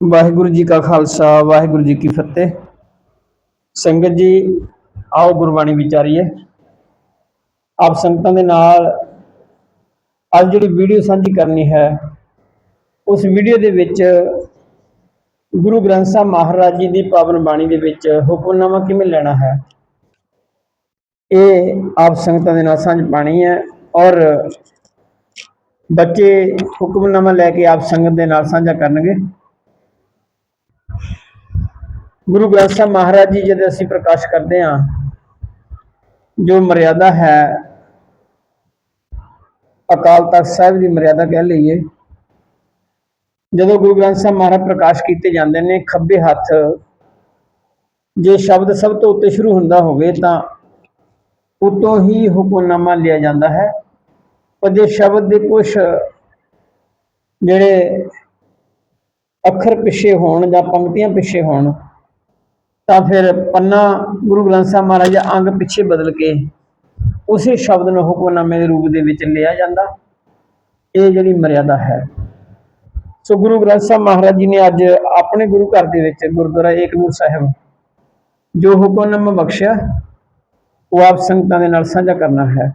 ਵਾਹਿਗੁਰੂ ਜੀ ਕਾ ਖਾਲਸਾ, ਵਾਹਿਗੁਰੂ ਜੀ ਕੀ ਫਤਿਹ। ਸੰਗਤ ਜੀ, ਆਓ ਗੁਰਬਾਣੀ ਵਿਚਾਰੀਏ। ਆਪ ਸੰਗਤਾਂ ਦੇ ਨਾਲ ਅੱਜ ਜਿਹੜੀ ਵੀਡੀਓ ਸਾਂਝੀ ਕਰਨੀ ਹੈ, ਉਸ ਵੀਡੀਓ ਦੇ ਵਿੱਚ ਗੁਰੂ ਗ੍ਰੰਥ ਸਾਹਿਬ ਮਹਾਰਾਜ ਜੀ ਦੀ ਪਾਵਨ ਬਾਣੀ ਦੇ ਵਿੱਚ ਹੁਕਮਨਾਮਾ ਕਿਵੇਂ ਲੈਣਾ ਹੈ, ਇਹ ਆਪ ਸੰਗਤਾਂ ਦੇ ਨਾਲ ਸਾਂਝ ਪਾਣੀ ਹੈ ਔਰ ਬੱਚੇ ਹੁਕਮਨਾਮਾ ਲੈ ਕੇ ਆਪ ਸੰਗਤ ਦੇ ਨਾਲ ਸਾਂਝਾ ਕਰਨਗੇ। ਗੁਰੂ ਗ੍ਰੰਥ ਸਾਹਿਬ ਮਹਾਰਾਜ ਜੀ, ਜਦ ਅਸੀਂ ਪ੍ਰਕਾਸ਼ ਕਰਦੇ ਹਾਂ, ਜੋ ਮਰਿਆਦਾ ਹੈ, ਅਕਾਲ ਤਖਤ ਸਾਹਿਬ ਦੀ ਮਰਿਆਦਾ ਕਹਿ ਲਈਏ, ਜਦੋਂ ਗੁਰੂ ਗ੍ਰੰਥ ਸਾਹਿਬ ਮਹਾਰਾਜ ਪ੍ਰਕਾਸ਼ ਕੀਤੇ ਜਾਂਦੇ ਨੇ, ਖੱਬੇ ਹੱਥ, ਜੇ ਸ਼ਬਦ ਸਭ ਤੋਂ ਉੱਤੇ ਸ਼ੁਰੂ ਹੁੰਦਾ ਹੋਵੇ, ਤਾਂ ਉਤੋਂ ਹੀ ਹੁਕਮਨਾਮਾ ਲਿਆ ਜਾਂਦਾ ਹੈ। ਪਰ ਜੇ ਸ਼ਬਦ ਦੇ ਕੁਝ ਜਿਹੜੇ ਅੱਖਰ ਪਿੱਛੇ ਹੋਣ ਜਾਂ ਪੰਕਤੀਆਂ ਪਿੱਛੇ ਹੋਣ ਤਾਂ ਫਿਰ ਪੰਨਾ ਗੁਰੂ ਗ੍ਰੰਥ ਸਾਹਿਬ ਮਹਾਰਾਜ ਦਾ ਅੰਗ ਪਿੱਛੇ ਬਦਲ ਕੇ ਉਸੇ ਸ਼ਬਦ ਨੂੰ ਹੁਕਮਨਾਮੇ ਦੇ ਰੂਪ ਦੇ ਵਿੱਚ ਲਿਆ ਜਾਂਦਾ। ਇਹ ਜਿਹੜੀ ਮਰਿਆਦਾ ਹੈ। ਸੋ ਗੁਰੂ ਗ੍ਰੰਥ ਸਾਹਿਬ ਮਹਾਰਾਜ ਜੀ ਨੇ ਅੱਜ ਆਪਣੇ ਗੁਰੂ ਘਰ ਦੇ ਵਿੱਚ ਗੁਰਦੁਆਰਾ ਏਕਨੂਰ ਸਾਹਿਬ ਜੋ ਹੁਕਮਨਾਮਾ ਬਖਸ਼ਿਆ, ਉਹ ਆਪ ਸੰਗਤਾਂ ਦੇ ਨਾਲ ਸਾਂਝਾ ਕਰਨਾ ਹੈ।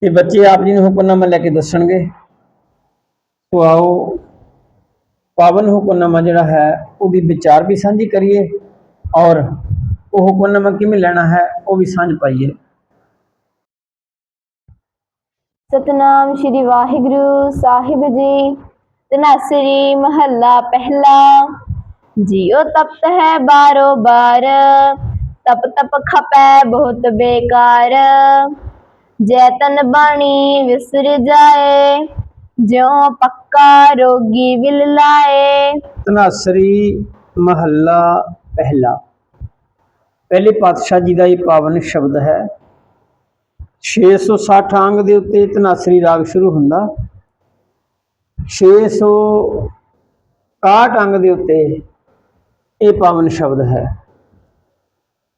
ਤੇ ਬੱਚੇ ਆਪ ਜੀ ਨੂੰ ਹੁਕਮਨਾਮਾ ਲੈ ਕੇ ਦੱਸਣਗੇ। ਸੋ ਆਓ। ਪਾਵਨ ਹੁਕਮਨਾਮਾ ਜਿਹੜਾ ਹੈ, ਉਹਦੀ ਵਿਚਾਰ ਵੀ ਸਾਂਝੀ ਕਰੀਏ ਔਰ ਉਹ ਹੁਕਮਨਾਮਾ ਕਿਵੇਂ ਲੈਣਾ ਹੈ, ਉਹ ਵੀ ਸਾਂਝ ਪਾਈਏ। ਸਤਨਾਮ ਸ਼੍ਰੀ ਵਾਹਿਗੁਰੂ ਸਾਹਿਬ ਜੀ, ਤਨਾਸਰੀ ਮਹੱਲਾ ਪਹਿਲਾ। ਜਿਉ ਤਪਤ ਹੈ ਬਾਰੋ ਬਾਰ, ਤਪ ਤਪ ਖਪੈ ਬਹੁਤ ਬੇਕਾਰ। ਜੈ ਤਨ ਬਾਣੀ ਵਿਸਰ ਜਾਏ ਜਿਉ ਪੱਕਾ ਰੋਗੀ ਵਿਲ ਲਾਏ। ਤਨਾਸਰੀ ਮਹੱਲਾ ਪਹਿਲਾ। ਪਹਿਲੇ ਪਾਤਸ਼ਾਹ ਜੀ ਦਾ ਇਹ ਪਾਵਨ ਸ਼ਬਦ ਹੈ। 660 ਅੰਗ ਦੇ ਉੱਤੇ ਤਨਾਸਰੀ ਰਾਗ ਸ਼ੁਰੂ ਹੁੰਦਾ। 661 ਅੰਗ ਦੇ ਉੱਤੇ ਇਹ ਪਾਵਨ ਸ਼ਬਦ ਹੈ।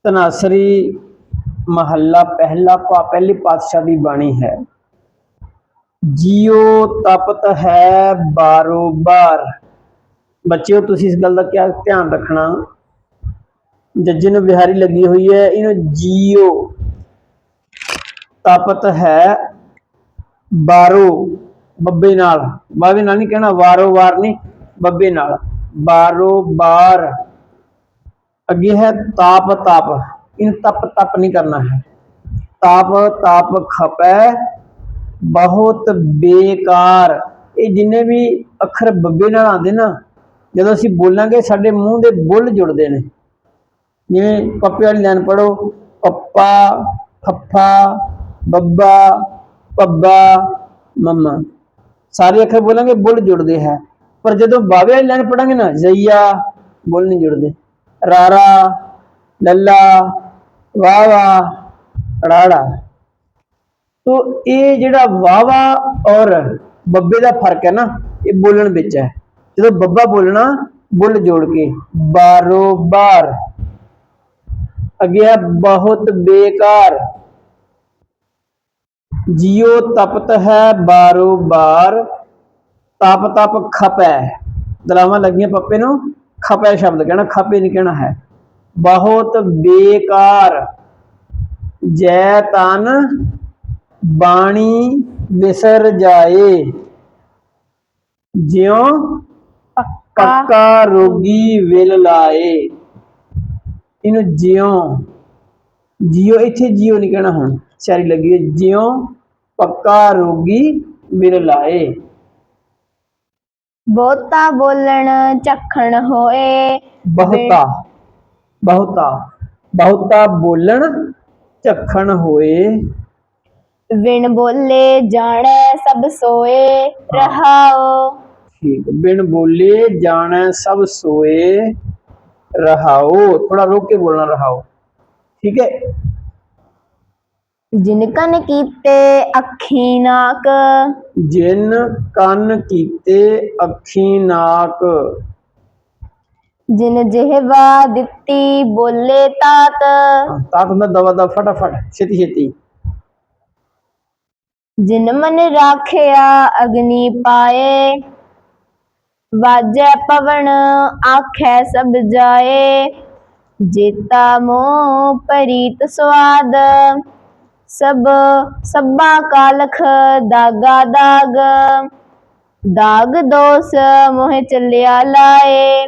ਤਨਾਸਰੀ ਮਹੱਲਾ ਪਹਿਲਾ ਪਾ ਪਹਿਲੇ ਪਾਤਸ਼ਾਹ ਦੀ ਬਾਣੀ ਹੈ। ਜੀਓ ਤਪਤ ਹੈ ਬਾਰੋ ਬਾਰ ਬੱਚਿਓ, ਤੁਸੀਂ ਇਸ ਗੱਲ ਦਾ ਕਿਆ ਧਿਆਨ ਰੱਖਣਾ? ਜੱਜੇ ਨੂੰ ਬਿਹਾਰੀ ਲੱਗੀ ਹੋਈ ਹੈ, ਇਹਨੂੰ ਜੀਓ ਤਪਤ ਹੈ ਬਾਰੋ, ਬੱਬੇ ਨਾਲ। ਬਾਬੇ ਨਾਲ ਨਹੀਂ ਕਹਿਣਾ ਵਾਰੋ ਵਾਰ ਨਹੀਂ, ਬੱਬੇ ਨਾਲ। ਬਾਰੋ ਬਾਰ ਅੱਗੇ ਹੈ ਤਾਪ ਤਾਪ ਇਨ ਤਪ ਤਪ ਨਹੀਂ ਕਰਨਾ ਹੈ। ਤਾਪ ਤਾਪ ਖਪੈ। ਬਹੁਤ ਬੇਕਾਰ। ਇਹ ਜਿੰਨੇ ਵੀ ਅੱਖਰ ਬੱਬੇ ਨਾਲ ਆਉਂਦੇ ਨਾ, ਜਦੋਂ ਅਸੀਂ ਬੋਲਾਂਗੇ, ਸਾਡੇ ਮੂੰਹ ਦੇ ਬੁੱਲ ਜੁੜਦੇ ਨੇ। ਜਿਵੇਂ ਪੱਪੇ ਵਾਲੀ ਲਾਈਨ ਪੜੋ ਪੱਪਾ, ਫੱਫਾ, ਬੱਬਾ, ਪੱਬਾ, ਮੰਮਾ। ਸਾਰੇ ਅੱਖਰ ਬੋਲਾਂਗੇ, ਬੁੱਲ ਜੁੜਦੇ ਹੈ। ਪਰ ਜਦੋਂ ਬਾਵੇ ਵਾਲੀ ਲਾਈਨ ਪੜਾਂਗੇ ਨਾ, ਜ਼ਈਆ, ਬੁੱਲ ਨਹੀਂ ਜੁੜਦੇ। ਰਾਰਾ, ਲੱਲਾ ਵਾਵਾ ਰਾੜਾ ਤੋ ਇਹ ਜਿਹੜਾ ਵਾਵਾ ਔਰ ਬੱਬੇ ਦਾ ਫ਼ਰਕ ਹੈ ਨਾ, ਇਹ ਬੋਲਣ ਵਿੱਚ ਹੈ। ਜਦੋਂ ਬੱਬਾ ਬੋਲਣਾ, ਬੁੱਲ ਜੋੜ ਕੇ ਬਾਰੋ ਬਾਰ ਅੱਗੇ ਹੈ, ਬਹੁਤ ਬੇਕਾਰ। ਜਿਉ ਤਪਤ ਹੈ ਬਾਰੋ ਬਾਰ ਤਪ ਤਪ ਖਪੈ ਦਲਾਵਾਂ ਲੱਗੀਆਂ ਪੱਪੇ ਨੂੰ, ਖਪੈ ਸ਼ਬਦ, ਕਹਿਣਾ ਖਪੇ ਨਹੀਂ ਕਹਿਣਾ ਹੈ। ਬਹੁਤ ਬੇਕਾਰ। ਜੈ ਤਨ ਬਾਣੀ ਵਿਸਰ ਜਾਏ ਜਿਉ ਪੱਕਾ ਪੱਕਾ ਰੋਗੀ ਵਿਲ ਲਾਏ। ਇਹਨੂੰ ਜਿਉ ਜਿਉ ਇੱਥੇ ਜਿਉ ਨਹੀਂ ਕਹਿਣਾ ਹੁਣ ਸਾਰੀ ਲੱਗੀ ਹੈ ਜਿਉ ਪੱਕਾ ਰੋਗੀ ਵਿਲ ਲਾਏ। ਬਹੁਤਾ ਬੋਲਣ ਝਖਣ ਹੋਏ। ਬਹੁਤਾ ਬਹੁਤਾ ਬਹੁਤਾ ਬੋਲਣ ਝੱਖਣ ਹੋਏ। ਵਿਣ ਬੋਲੇ ਜਾਣੈ ਸਭ ਸੋਏ ਰਹਾਓ। ਠੀਕ ਬਿਨ ਬੋਲੇ ਜਾਣੈ ਸਭ ਸੋਏ ਰਹਾਓ। ਥੋੜਾ ਰੋਕ ਕੇ ਬੋਲਣਾ ਰਹਾਓ। ਠੀਕ ਹੈ? ਜਿਨ ਕਨ ਕੀਤੇ ਅੱਖੀ ਨਾਕ। ਜਿਨ ਕੰਨ ਕੀਤੇ ਅੱਖੀ ਨਾਕ। ਜਿਨ ਜਿਹਵਾ ਦਿੱਤੀ ਬੋਲੇ ਤਾਤ। ਤਾਤ ਹੁੰਦਾ ਦਵਾ ਦਾ ਫਟਾਫਟ ਛੇਤੀ ਛੇਤੀ ਜਿਨ ਮਨ ਰਾਖਿਆ ਅਗਨੀ ਪਾਏ, ਵਾਜੈ ਪਵਨ ਆਖੈ ਸਭ ਜਾਏ, ਜੇਤਾ ਮੋਹ ਪਰੀਤ ਸਵਾਦ, ਸਭ, ਸਭਾ ਕਾਲਖ ਦਾਗਾ ਦਾਗ ਦਾਗ ਦੋਸ ਮੋਹਿ ਚੱਲਿਆ ਲਾਏ,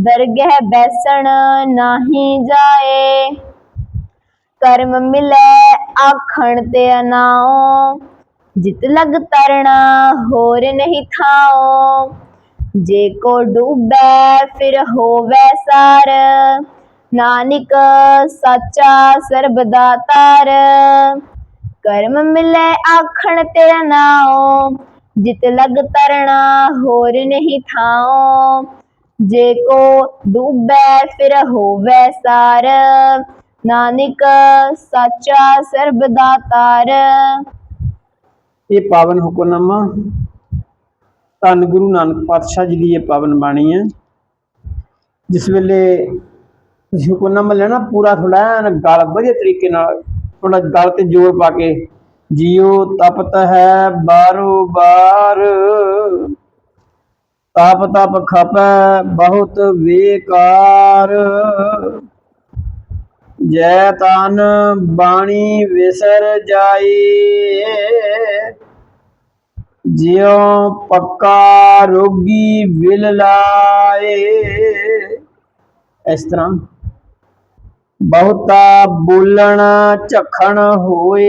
ਦਰਗਹਿ ਬੈਸਣ ਨਾਹੀ ਜਾਏ। ਕਰਮ ਮਿਲੇ ਆਖਣ ਤੇ ਅਨਾਉ ਜਿਤ ਲਗ ਤਰਣਾ, ਹੋਰ ਨਹੀਂ ਥਾਓ ਜੇ ਕੋ ਡੂਬੈ, ਫਿਰ ਹੋਵੈ ਸਾਰ। ਨਾਨਕ ਸਾਚਾ ਸਰਬਦਾ ਤਾਰ। ਕਰਮ ਮਿਲੇ ਆਖਣ ਤੇਰਾ ਨਾਓ ਜਿਤ ਲਗ ਤਰਣਾ, ਹੋਰ ਨਹੀਂ ਥਾਓ ਜੇ ਕੋ ਡੂਬੈ, ਫਿਰ ਹੋਵੈ ਸਾਰ। ਨਾਨਕ ਸਾਚਾ ਸਰਬਦਾ ਤਾਰ। ਇਹ ਪਾਵਨ ਹੁਕਮਨਾਮਾ। ਧੰਨ ਗੁਰੂ ਨਾਨਕ ਪਾਤਸ਼ਾਹ ਜੀ ਦੀ ਇਹ ਪਾਵਨ ਬਾਣੀ ਹੈ। ਜਿਸ ਵੇਲੇ ਤੁਸੀਂ ਹੁਕਮਨਾਮਾ ਲੈਣਾ, ਪੂਰਾ ਥੋੜਾ ਗਲ ਵਧੀਆ ਤਰੀਕੇ ਨਾਲ ਥੋੜਾ ਗਲ ਤੇ ਜ਼ੋਰ ਪਾ ਕੇ ਜੀਉ ਤਪਤ ਹੈ, ਬਾਰੋ ਬਾਰ। ਤਾਪ ਤਪ ਖਪੈ, ਬਹੁਤ ਵੇਕਾਰ ਜੈ ਤਨ ਬਾਣੀ ਵਿਸਰ ਜਾਈ। ਜਿਉ ਪੱਕਾ ਰੋਗੀ ਵਿਲ ਲਾਏ। ਇਸ ਤਰ੍ਹਾਂ ਬਹੁਤਾ ਬੋਲਣ ਝਖਣ ਹੋਏ।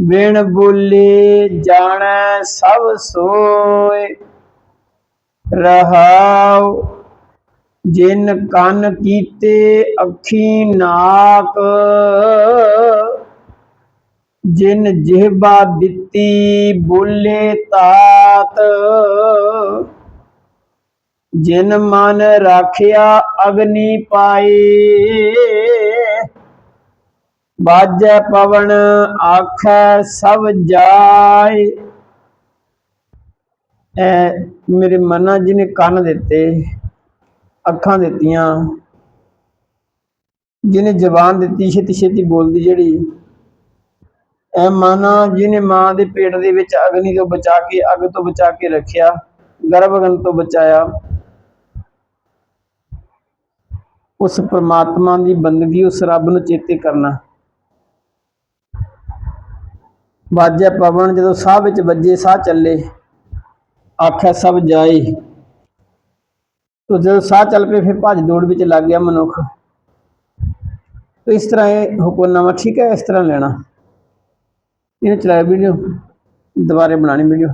ਬਿਨ ਬੋਲੇ ਜਾਣੈ ਸਭ ਸੋਏ। ਰਹਾਉ ਜਿਨ ਕੰਨ ਕੀਤੇ ਅੱਖੀ ਨਾਕ, ਜਿਨ ਜਿਹਬਾ ਦਿੱਤੀ ਬੋਲੇ ਤਾਤ, ਜਿਨ ਮਨ ਰਾਖਿਆ ਅਗਨੀ ਪਾਏ, ਬਾਜੈ ਪਵਨ ਆਖੈ ਸਭ ਜਾਏ। ਐ ਮੇਰੇ ਮਨਾ ਜਿਹਨੇ ਕੰਨ ਦਿੱਤੇ ਅੱਖਾਂ ਦਿੱਤੀਆਂ। ਜਿਹਨੇ ਜ਼ਬਾਨ ਦਿੱਤੀ ਛੇਤੀ ਛੇਤੀ ਬੋਲਦੀ ਜਿਹੜੀ, ਐ ਮਾਨਾ, ਜਿਹਨੇ ਮਾਂ ਦੇ ਪੇਟ ਦੇ ਵਿੱਚ ਅਗਨੀ ਤੋਂ ਬਚਾ ਕੇ, ਅੱਗ ਤੋਂ ਬਚਾ ਕੇ ਰੱਖਿਆ ਗਰਭਗਨ ਤੋਂ ਬਚਾਇਆ, ਉਸ ਪ੍ਰਮਾਤਮਾ ਦੀ ਬੰਦਗੀ ਉਸ ਰੱਬ ਨੂੰ ਚੇਤੇ ਕਰਨਾ। ਵਾਜੇ ਪਵਨ ਜਦੋਂ ਸਾਹ ਵਿੱਚ ਵੱਜੇ, ਸਾਹ ਚੱਲੇ, ਆਖਿਆ, ਸਭ ਜਾਏ। ਤੋ ਜਦੋਂ ਸਾਹ ਚੱਲ ਪਏ, ਫਿਰ ਭੱਜ ਦੌੜ ਵਿੱਚ ਲੱਗ ਗਿਆ ਮਨੁੱਖ। ਤੋ ਇਸ ਤਰ੍ਹਾਂ ਇਹ ਹੁਕਮਨਾਮਾ ਠੀਕ ਹੈ, ਇਸ ਤਰ੍ਹਾਂ ਲੈਣਾ। ਇਹਨੂੰ ਚਲਾਇਆ ਵੀਡੀਓ, ਦੁਬਾਰੇ ਬਣਾਣੀ ਵੀਡੀਓ।